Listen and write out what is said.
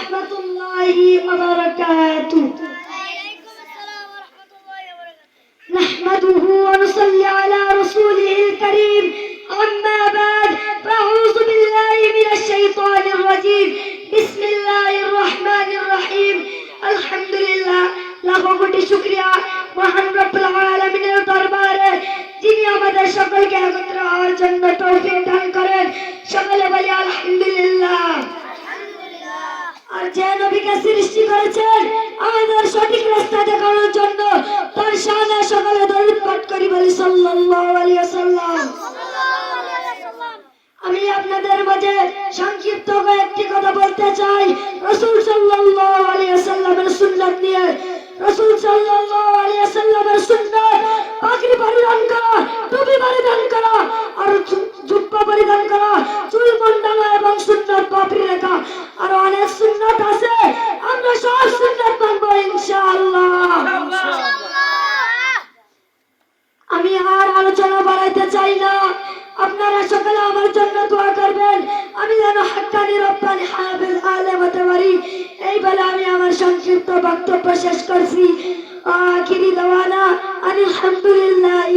ورحمة الله وبركاته وعليكم السلام ورحمة الله وبركاته نحمده ونصلي على رسوله الكريم أما بعد فأعوذ بالله من الشيطان الرجيم بسم الله الرحمن الرحيم الحمد لله লাখো কোটি শুক্রিয়া মহান রব্বুল আলামিনের দরবারে যিনি আমাদের সকলকে একত্র হওয়ার জন্য তৌফিক দান করেন যে নবীকে সৃষ্টি করেছেন, আমাদের সঠিক রাস্তা দেখানোর জন্য তার সামনে সকালে দরুদ পাঠ করি বলি, সাল্লাল্লাহু আমি আপনাদের মাঝে সংক্ষিপ্ত কয়েকটি কথা বলতে চাই। রাসূল সাল্লাল্লাহু আলাইহি ওয়াসাল্লামের সুন্নাত নিয়ে। রাসূল সাল্লাল্লাহু আলাইহি ওয়াসাল্লামের সুন্নাত, পাগড়ি পরিধান করা, টুপি পরিধান করা, আর জুব্বা পরিধান করা, চুল মন্ডানো এবং সুন্নাত পাপড়ি রাখা আর অনেক সুন্নাত আছে আমরা সব সুন্নাত মানবো ইনশাআল্লাহ আমি আর আলোচনা চাই না। আপনারা সকলে আমার জন্য দোয়া করবেন। আমি যেন হাক্কানি রপ্তানি, হাফেজ, আলেম হতে পারি। এই বলে আমি আমার সংক্ষিপ্ত বক্তব্য শেষ করছি। আখিরি দাওয়ানা। আলহামদুলিল্লাহ।